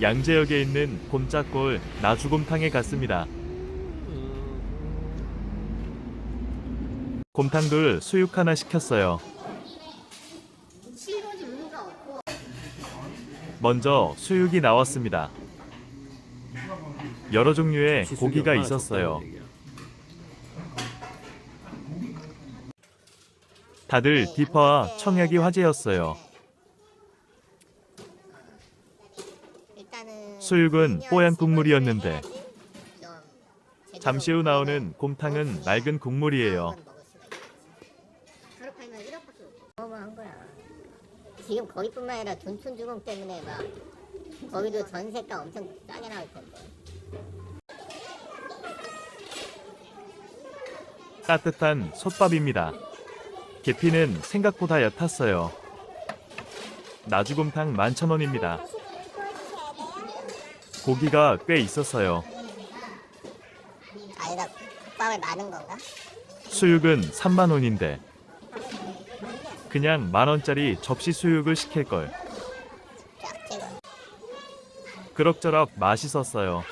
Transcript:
양재역에 있는 곰짝골 나주곰탕에 갔습니다. 곰탕들 수육 하나 시켰어요. 먼저 수육이 나왔습니다. 여러 종류의 고기가 있었어요. 다들 디파와 청약이 화제였어요. 수육은 뽀얀 국물이었는데 잠시 후 나오는 곰탕은 맑은 국물이에요. 먹을 수가 있지. 하루 팔면 1억밖에 못 어마한 거야. 지금 거기뿐만 아니라 둔촌 주공 때문에 막 거기도 전세가 엄청 싸게 나올 텐데. 따뜻한 솥밥입니다. 계피는 생각보다 얕았어요. 나주곰탕 11,000원입니다. 고기가 꽤 있었어요. 아니다 국밥을 마는 건가? 수육은 3만 원인데 그냥 만 원짜리 접시 수육을 시킬 걸. 쫙 찍어. 그럭저럭 맛있었어요.